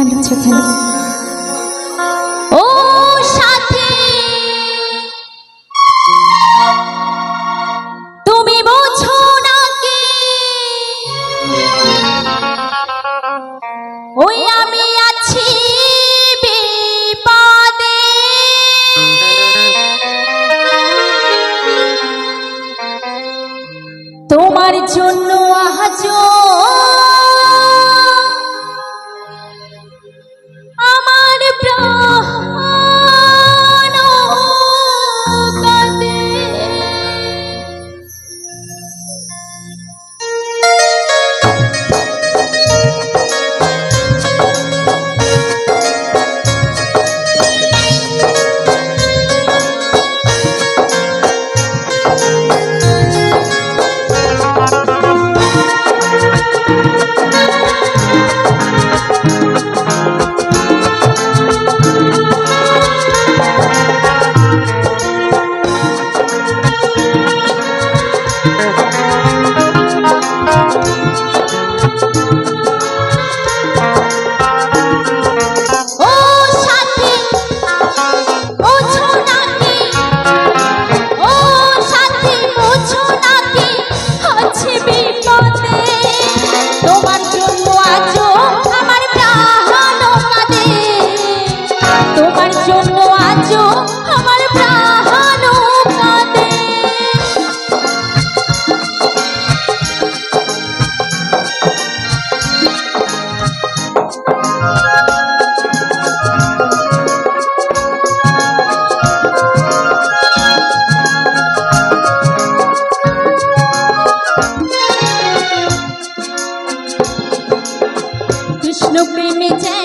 যেখানে যেখানে ও তুমি বোঝো ওই আমি আছি বিপদে। তোমার জন্য Yeah.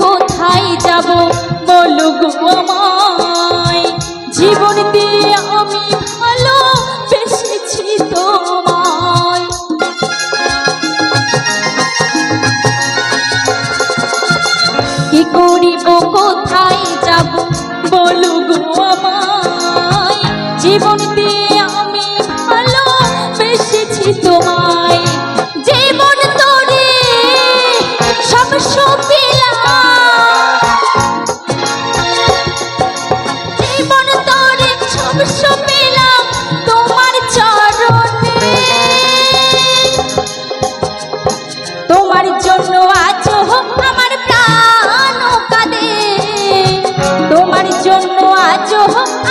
কোথায় যাব বলুক আমায়? জীবন দিয়ে আমি ভালো বেসেছি তোমায়। কি করিব, কোথায় যাব বলুক আমায়? জীবন দিয়ে 我